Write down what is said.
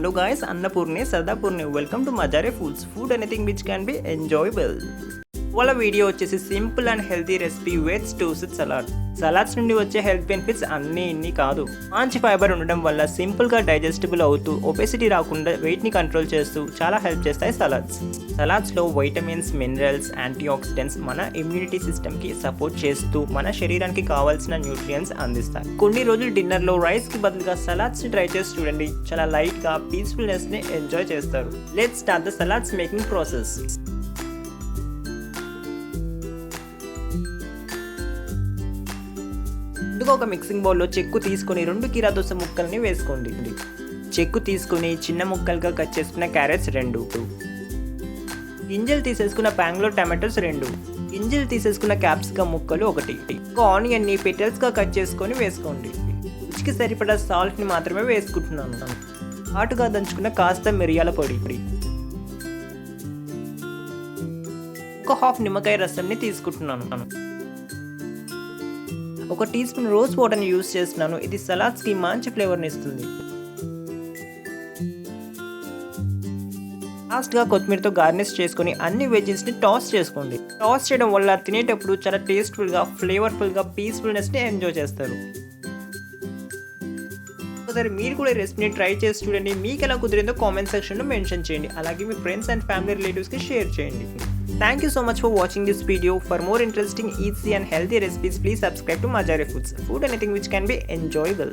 Hello guys, Annapurne, Sardapurne. Welcome to Majare Foods. Food anything which can be enjoyable. వాళ్ళ video వచ్చేసి simple and healthy recipe veg tossed salad. Salads నుండి వచ్చే health benefits అన్నీ ఇన్ని కాదు. మంచి fibre ఉండడం వల్ల సింపుల్గా డైజెస్టబుల్ అవుతూ ఒబెసిటీ రాకుండా వెయిట్ని కంట్రోల్ చేస్తూ చాలా హెల్ప్ చేస్తాయి సలాడ్స్. సలాడ్స్లో వైటమిన్స్ మినరల్స్ యాంటీ ఆక్సిడెంట్స్ మన ఇమ్యూనిటీ సిస్టమ్కి సపోర్ట్ చేస్తూ మన శరీరానికి కావాల్సిన న్యూట్రియన్స్ అందిస్తాయి. కొన్ని రోజులు డిన్నర్లో రైస్కి బదులుగా సలాడ్స్ని ట్రై చేసి చూడండి చాలా లైట్గా పీస్ఫుల్నెస్ని ఎంజాయ్ చేస్తారు. Let start the salads making process. ముందుగా ఒక మిక్సింగ్ బౌల్లో చెక్కు తీసుకొని రెండు కీరా దోస ముక్కల్ని వేసుకోండి. చెక్కు తీసుకొని చిన్న ముక్కలుగా కట్ చేసుకున్న క్యారెట్స్ రెండు. గింజలు తీసేసుకున్న ప్యాంగ్లో టమాటోస్ రెండు. గింజలు తీసేసుకున్న క్యాప్సికమ్ ముక్కలు ఒకటి. ఒక ఆనియన్ని పెటల్స్గా కట్ చేసుకొని వేసుకోండి. రుచికి సరిపడా సాల్ట్ని మాత్రమే వేసుకుంటున్నాను. హాటుగా దంచుకున్న కాస్త మిరియాల పొడి. ఒక హాఫ్ నిమ్మకాయ రసంని తీసుకుంటున్నాను. ఒక టీ స్పూన్ రోజ్ వాటర్ని యూస్ చేస్తున్నాను. ఇది సలాడ్స్కి మంచి ఫ్లేవర్ని ఇస్తుంది. లాస్ట్గా కొత్తిమీరతో గార్నిష్ చేసుకొని అన్ని వెజెస్ని టాస్ చేసుకోండి. టాస్ చేయడం వల్ల తినేటప్పుడు చాలా టేస్ట్ఫుల్గా ఫ్లేవర్ఫుల్గా పీస్ఫుల్నెస్ని ఎంజాయ్ చేస్తారు. ఒకసారి మీరు కూడా ఈ రెసిపీని ట్రై చేసి చూడండి. మీకు ఎలా కుదిరిందో కామెంట్ సెక్షన్లో మెన్షన్ చేయండి. అలాగే మీ ఫ్రెండ్స్ అండ్ ఫ్యామిలీ రిలేటివ్స్కి షేర్ చేయండి. Thank you so much for watching this video. For more interesting, easy and healthy recipes, please subscribe to Majare Foods. Food anything which can be enjoyable.